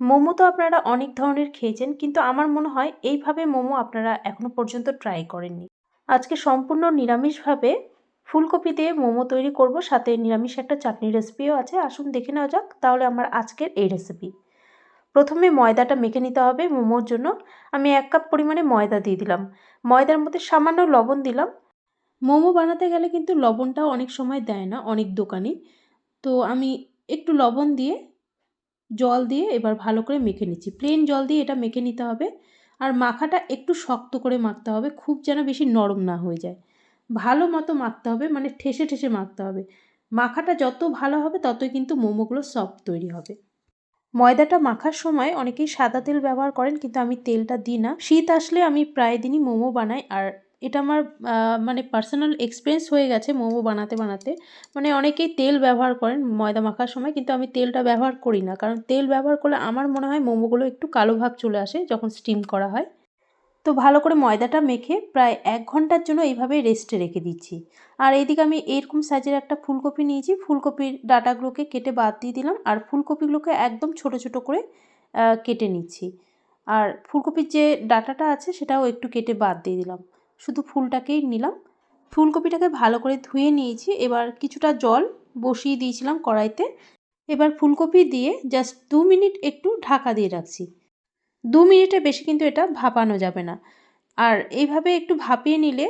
মোমো তো আপনারা অনেক ধরনের খেয়েছেন, কিন্তু আমার মনে হয় এইভাবে মোমো আপনারা এখনও পর্যন্ত ট্রাই করেননি। আজকে সম্পূর্ণ নিরামিষভাবে ফুলকপি দিয়ে মোমো তৈরি করব, সাথে নিরামিষ একটা চাটনি রেসিপিও আছে। আসুন দেখে নেওয়া যাক, তাহলে আমার আজকের এই রেসিপি প্রথমে ময়দাটা মেখে নিতে হবে মোমোর জন্য। আমি এক কাপ পরিমাণে ময়দা দিয়ে দিলাম। ময়দার মধ্যে সামান্য লবণ দিলাম। মোমো বানাতে গেলে কিন্তু লবণটাও অনেক সময় দেয় না অনেক দোকানে। তো আমি একটু লবণ দিয়ে জল দিয়ে এবার ভালো করে মেখে নিচ্ছি। প্লেন জল দিয়ে এটা মেখে নিতে হবে। আর মাখাটা একটু শক্ত করে মাখতে হবে, খুব যেন বেশি নরম না হয়ে যায়। ভালো মতো মাখতে হবে মানে ঠেসে ঠেসে মাখতে হবে। মাখাটা যত ভালো হবে, ততই কিন্তু মোমোগুলো সফট তৈরি হবে। ময়দাটা মাখার সময় অনেকেই সাদা তেল ব্যবহার করেন, কিন্তু আমি তেলটা দিই না। শীত আসলে আমি প্রায় দিনই মোমো বানাই, আর এটা আমার মানে পার্সোনাল এক্সপিরিয়েন্স হয়ে গেছে মোমো বানাতে বানাতে। মানে অনেকেই তেল ব্যবহার করেন ময়দা মাখার সময়, কিন্তু আমি তেলটা ব্যবহার করি না। কারণ তেল ব্যবহার করলে আমার মনে হয় মোমোগুলো একটু কালো ভাব চলে আসে যখন স্টিম করা হয়। তো ভালো করে ময়দাটা মেখে প্রায় এক ঘণ্টার জন্য এইভাবে রেস্টে রেখে দিচ্ছি। আর এইদিকে আমি এরকম সাইজের একটা ফুলকপি নিয়েছি। ফুলকপির ডাটাগুলোকে কেটে বাদ দিয়ে দিলাম। আর ফুলকপিগুলোকে একদম ছোট ছোট করে কেটে নিচ্ছি। আর ফুলকপির যে ডাটাটা আছে সেটাও একটু কেটে বাদ দিয়ে দিলাম। শুধু ফুলটাকেই নিলাম। ফুলকপিটাকে ভালো করে ধুয়ে নিয়েছি। এবার কিছুটা জল বসিয়ে দিয়েছিলাম কড়াইতে। এবার ফুলকপি দিয়ে জাস্ট দু মিনিট একটু ঢাকা দিয়ে রাখছি। দু মিনিটের বেশি কিন্তু এটা ভাপানো যাবে না। আর এইভাবে একটু ভাপিয়ে নিলে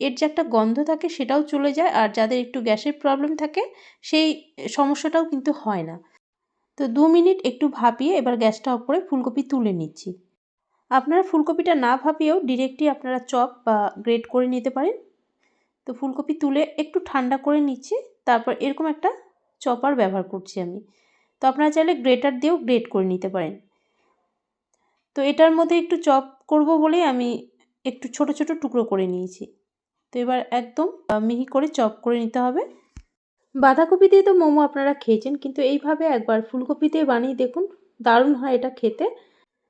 এর যে একটা গন্ধ থাকে সেটাও চলে যায়। আর যাদের একটু গ্যাসের প্রবলেম থাকে, সেই সমস্যাটাও কিন্তু হয় না। তো দু মিনিট একটু ভাপিয়ে এবার গ্যাসটা করে ফুলকপি তুলে নিচ্ছি। আপনারা ফুলকপিটা না ভাপিয়েও ডিরেক্টলি আপনারা চপ বা গ্রেট করে নিতে পারেন। তো ফুলকপি তুলে একটু ঠান্ডা করে নিচ্ছি, তারপর এরকম একটা চপার ব্যবহার করছি আমি। তো আপনারা চাইলে গ্রেটার দিয়েও গ্রেট করে নিতে পারেন। তো এটার মধ্যে একটু চপ করব বলে আমি একটু ছোট ছোট টুকরো করে নিয়েছি। তো এবার একদম মিহি করে চপ করে নিতে হবে। বাঁধাকপি দিয়ে তো মোমো আপনারা খেয়েছেন, কিন্তু এইভাবে একবার ফুলকপি দিয়ে বানিয়ে দেখুন, দারুণ হয় এটা খেতে।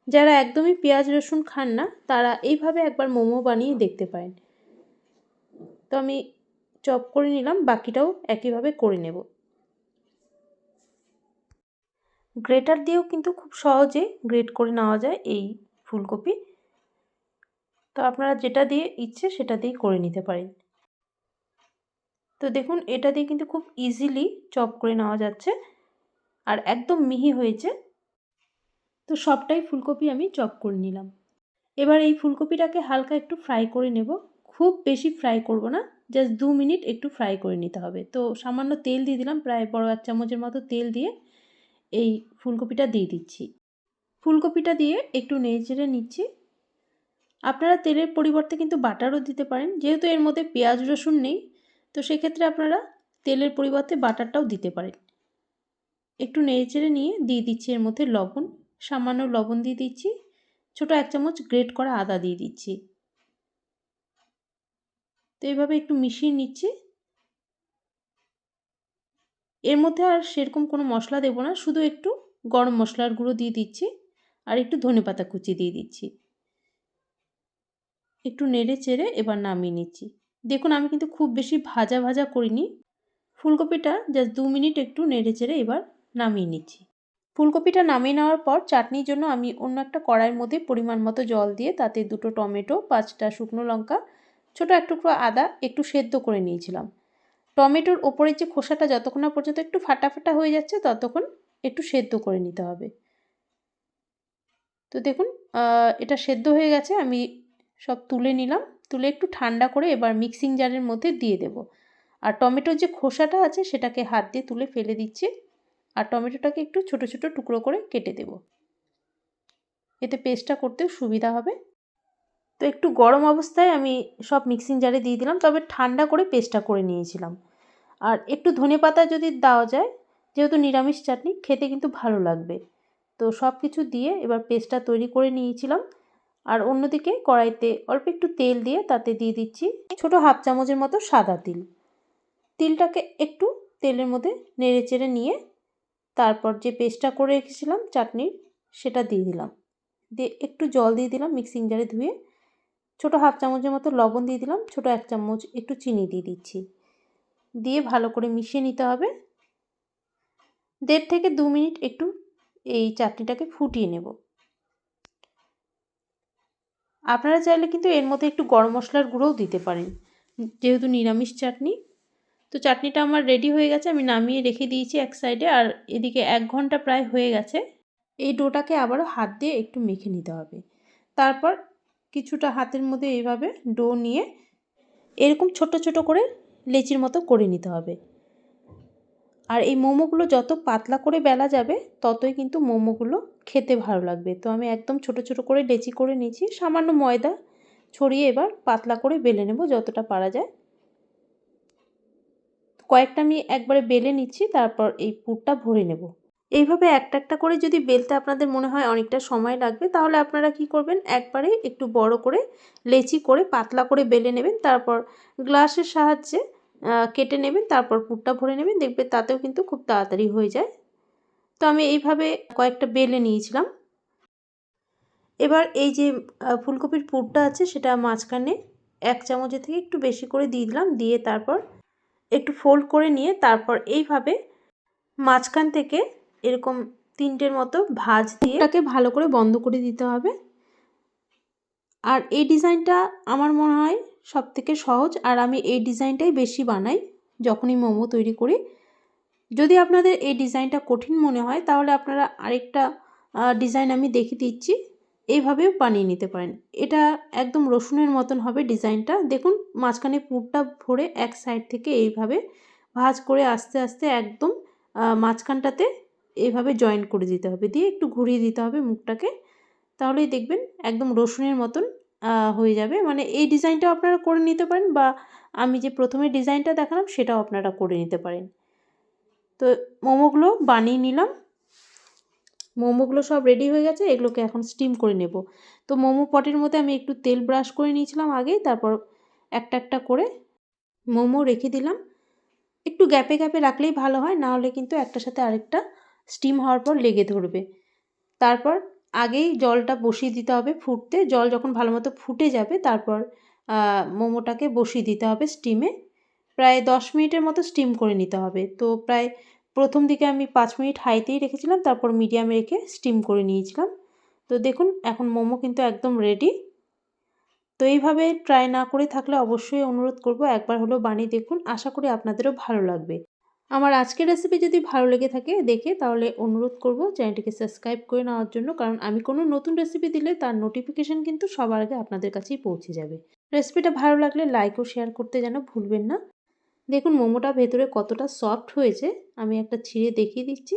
যারা একদমই পেঁয়াজ, রসুন খান না, তারা এইভাবে একবার মোমো বানিয়ে দেখতে পারেন। তো আমি চপ করে নিলাম, বাকিটাও একইভাবে করে নেব। গ্রেটার দিয়েও কিন্তু খুব সহজে গ্রেট করে নেওয়া যায় এই ফুলকপি। তো আপনারা যেটা দিয়ে ইচ্ছে সেটা দিয়েই করে নিতে পারেন। তো দেখুন, এটা দিয়ে কিন্তু খুব ইজিলি চপ করে নেওয়া যাচ্ছে। আর একদম মিহি হয়েছে। তো সবটাই ফুলকপি আমি চপ করে নিলাম। এবার এই ফুলকপিটাকে হালকা একটু ফ্রাই করে নেব। খুব বেশি ফ্রাই করব না জাস্ট দু মিনিট একটু ফ্রাই করে নিতে হবে। তো সামান্য তেল দিয়ে দিলাম, প্রায় বড় এক চামচের মতো তেল দিয়ে এই ফুলকপিটা দিয়ে দিচ্ছি। ফুলকপিটা দিয়ে একটু নেড়ে নিচ্ছি। আপনারা তেলের পরিবর্তে কিন্তু বাটারও দিতে পারেন, যেহেতু এর মধ্যে পেঁয়াজ, রসুন নেই, তো সেক্ষেত্রে আপনারা তেলের পরিবর্তে বাটারটাও দিতে পারেন। একটু নেড়ে চেড়ে নিয়ে দিয়ে দিচ্ছি এর মধ্যে লবণ। সামান্য লবণ দিয়ে দিচ্ছি। ছোটো এক চামচ গ্রেট করা আদা দিয়ে দিচ্ছি। তো এইভাবে একটু মিশিয়ে নিচ্ছি। এর মধ্যে আর সেরকম কোনো মশলা দেবো না, শুধু একটু গরম মশলার গুঁড়ো দিয়ে দিচ্ছি আর একটু ধনে পাতা কুচি দিয়ে দিচ্ছি। একটু নেড়ে চেড়ে এবার নামিয়ে নিচ্ছি। দেখুন, আমি কিন্তু খুব বেশি ভাজা ভাজা করিনি। ফুলকপিটা জাস্ট দু মিনিট একটু নেড়ে চেড়ে এবার নামিয়ে নিচ্ছি। ফুলকপিটা নামিয়ে নেওয়ার পর চাটনির জন্য আমি অন্য একটা কড়াইয়ের মধ্যে পরিমাণ মতো জল দিয়ে তাতে দুটো টমেটো, পাঁচটা শুকনো লঙ্কা, ছোটো এক টুকরো আদা একটু সেদ্ধ করে নিয়েছিলাম। টমেটোর ওপরের যে খোসাটা যতক্ষণ না পর্যন্ত একটু ফাটা ফাটা হয়ে যাচ্ছে ততক্ষণ একটু সেদ্ধ করে নিতে হবে। তো দেখুন এটা সেদ্ধ হয়ে গেছে, আমি সব তুলে নিলাম, তুলে একটু ঠান্ডা করে এবার মিক্সিং জারের মধ্যে দিয়ে দেব। আর টমেটোর যে খোসাটা আছে সেটাকে হাত দিয়ে তুলে ফেলে দিচ্ছি। আর টমেটোটাকে একটু ছোট ছোট টুকরো করে কেটে দেব। এতে পেস্টটা করতেও সুবিধা হবে। তো একটু গরম অবস্থায় আমি সব মিক্সিং জারে দিয়ে দিলাম, তবে ঠান্ডা করে পেস্টটা করে নিয়েছিলাম। আর একটু ধনে পাতা যদি দেওয়া যায়, যেহেতু নিরামিষ চাটনি, খেতে কিন্তু ভালো লাগবে। তো সব কিছু দিয়ে এবার পেস্টটা তৈরি করে নিয়েছিলাম। আর অন্যদিকে কড়াইতে অল্প একটু তেল দিয়ে তাতে দিয়ে দিচ্ছি ছোট হাফ চামচের মতো সাদা তিল। তিলটাকে একটু তেলের মধ্যে নেড়ে চেড়ে নিয়ে তারপর যে পেস্টটা করে রেখেছিলাম চাটনির, সেটা দিয়ে দিলাম। দিয়ে একটু জল দিয়ে দিলাম মিক্সিং জারে ধুয়ে, ছোটো হাফ চামচের মতো লবণ দিয়ে দিলাম, ছোটো এক চামচ একটু চিনি দিয়ে দিচ্ছি। দিয়ে ভালো করে মিশিয়ে নিতে হবে। দেড় থেকে দু মিনিট একটু এই চাটনিটাকে ফুটিয়ে নেব। আপনারা চাইলে কিন্তু এর মধ্যে একটু গরম মশলার গুঁড়োও দিতে পারেন। যেহেতু নিরামিষ চাটনি তো চাটনিটা আমার রেডি হয়ে গেছে, আমি নামিয়ে রেখে দিয়েছি এক সাইডে আর এদিকে এক ঘণ্টা প্রায় হয়ে গেছে। এই ডোটাকে আবারও হাত দিয়ে একটু মেখে নিতে হবে। তারপর কিছুটা হাতের মধ্যে এইভাবে ডো নিয়ে এরকম ছোট ছোট করে লেচির মতো করে নিতে হবে। আর এই মোমোগুলো যত পাতলা করে বেলা যাবে, ততই কিন্তু মোমোগুলো খেতে ভালো লাগবে। তো আমি একদম ছোট ছোট করে লেচি করে নিয়েছি, সামান্য ময়দা ছড়িয়ে এবার পাতলা করে বেলে নেব যতটা পারা যায়। কয়েকটা আমি একবারে বেলে নিচ্ছি, তারপর এই পুরটা ভরে নেব। এইভাবে একটা একটা করে যদি বেলতে আপনাদের মনে হয় অনেকটা সময় লাগবে, তাহলে আপনারা কি করবেন? একবারে একটু বড় করে লেচি করে পাতলা করে বেলে নেবেন, তারপর গ্লাসের সাহায্যে কেটে নেবেন, তারপর পুরটা ভরে নেবেন দেখবে তাতেও কিন্তু খুব তাড়াতাড়ি হয়ে যায়। তো আমি এইভাবে কয়েকটা বেলে নিয়েছিলাম। এবার এই যে ফুলকপির পুরটা আছে, সেটা মাঝখানে এক চামচের থেকে একটু বেশি করে দিয়ে দিলাম, দিয়ে তারপর একটু ফোল্ড করে নিয়ে তারপর এইভাবে মাঝখান থেকে এরকম তিনটের মতো ভাজ দিয়ে এটাকে ভালো করে বন্ধ করে দিতে হবে। আর এই ডিজাইনটা আমার মনে হয় সব থেকে সহজ। আর আমি এই ডিজাইনটাই বেশি বানাই যখনই মোমো তৈরি করি। যদি আপনাদের এই ডিজাইনটা কঠিন মনে হয়, তাহলে আপনারা আরেকটা ডিজাইন আমি দেখে দিচ্ছি। এইভাবেও বানিয়ে নিতে পারেন। এটা একদম রসুনের মতন হবে ডিজাইনটা। দেখুন, মাঝখানে পুরটা ভরে এক সাইড থেকে এইভাবে ভাজ করে আস্তে আস্তে একদম মাঝখানটাতে এইভাবে জয়েন করে দিতে হবে। দিয়ে একটু ঘুরিয়ে দিতে হবে মুখটাকে। তাহলেই দেখবেন একদম রসুনের মতন হয়ে যাবে। মানে এই ডিজাইনটাও আপনারা করে নিতে পারেন বা আমি যে প্রথমে ডিজাইনটা দেখালাম সেটাও আপনারা করে নিতে পারেন। তো মোমোগুলো বানিয়ে নিলাম। মোমোগুলো সব রেডি হয়ে গেছে, এগুলোকে এখন স্টিম করে নেব। তো মোমো পটের মধ্যে আমি একটু তেল ব্রাশ করে নিয়েছিলাম আগেই, তারপর একটা একটা করে মোমো রেখে দিলাম। একটু গ্যাপে গ্যাপে রাখলেই ভালো হয়, না হলে কিন্তু একটার সাথে আরেকটা স্টিম হওয়ার পর লেগে ধরবে। তারপর আগেই জলটা বসিয়ে দিতে হবে ফুটতে, জল যখন ভালো মতো ফুটে যাবে, তারপর মোমোটাকে বসিয়ে দিতে হবে স্টিমে প্রায় দশ মিনিটের মতো স্টিম করে নিতে হবে। তো প্রায় প্রথম দিকে আমি পাঁচ মিনিট হাইতেই রেখেছিলাম, তারপর মিডিয়ামে রেখে স্টিম করে নিয়েছিলাম। তো দেখুন, এখন মোমো কিন্তু একদম রেডি তো এইভাবে ট্রাই না করে থাকলে অবশ্যই অনুরোধ করব, একবার হলেও বানিয়ে দেখুন। আশা করি আপনাদেরও ভালো লাগবে। আমার আজকের রেসিপি যদি ভালো লেগে থাকে দেখে, তাহলে অনুরোধ করব চ্যানেলটিকে সাবস্ক্রাইব করে নেওয়ার জন্য, কারণ আমি কোনো নতুন রেসিপি দিলে তার নোটিফিকেশান কিন্তু সবার আগে আপনাদের কাছেই পৌঁছে যাবে। রেসিপিটা ভালো লাগলে লাইক ও শেয়ার করতে যেন ভুলবেন না। দেখুন মোমোটা ভেতরে কতটা সফট হয়েছে আমি একটা ছিঁড়ে দেখিয়ে দিচ্ছি।